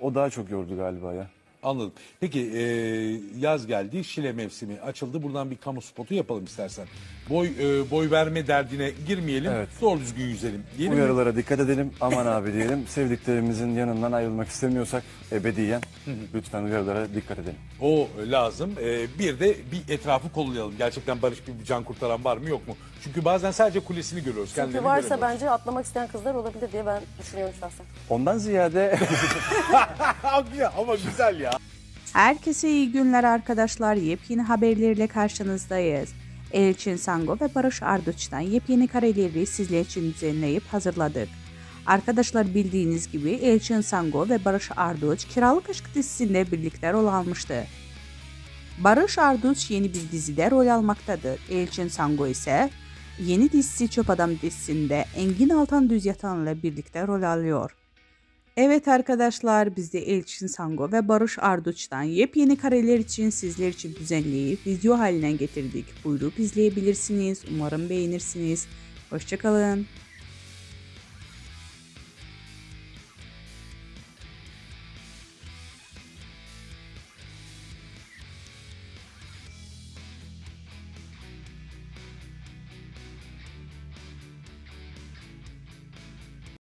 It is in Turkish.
O daha çok yordu galiba ya. Anladım. Peki e, yaz geldi, Şile mevsimi açıldı. Buradan bir kamu spotu yapalım istersen. Boy e, boy verme derdine girmeyelim. Evet. Doğru düzgün yüzelim. Diyelim mi? Uyarılara dikkat edelim. Aman abi diyelim. Sevdiklerimizin yanından ayrılmak istemiyorsak ebediyen lütfen uyarılara dikkat edelim. O lazım. E, bir de bir etrafı kollayalım. Gerçekten Barış gibi bir can kurtaran var mı yok mu? Çünkü bazen sadece kulesini görüyoruz. Çünkü kendilerini varsa göremiyoruz. bence atlamak isteyen kızlar olabilir diye ben düşünüyorum şahsen. Ondan ziyade Abi ya, ama güzel ya. Herkese iyi günler arkadaşlar. Yepyeni haberlerle karşınızdayız. Elçin Sango ve Barış Arduç'tan yepyeni kareleri sizler için düzenleyip hazırladık. Arkadaşlar bildiğiniz gibi Elçin Sango ve Barış Arduç Kiralık Aşk dizisinde birlikte rol almıştı. Barış Arduç yeni bir dizide rol almaktadır. Elçin Sango ise yeni dizisi Çöp Adam dizisinde Engin Altan Düz Yatan'la birlikte rol alıyor. Evet arkadaşlar biz de Elçin Sango ve Barış Arduç'tan yepyeni kareler için sizler için düzenleyip video haline getirdik. Buyurup izleyebilirsiniz. Umarım beğenirsiniz. Hoşçakalın.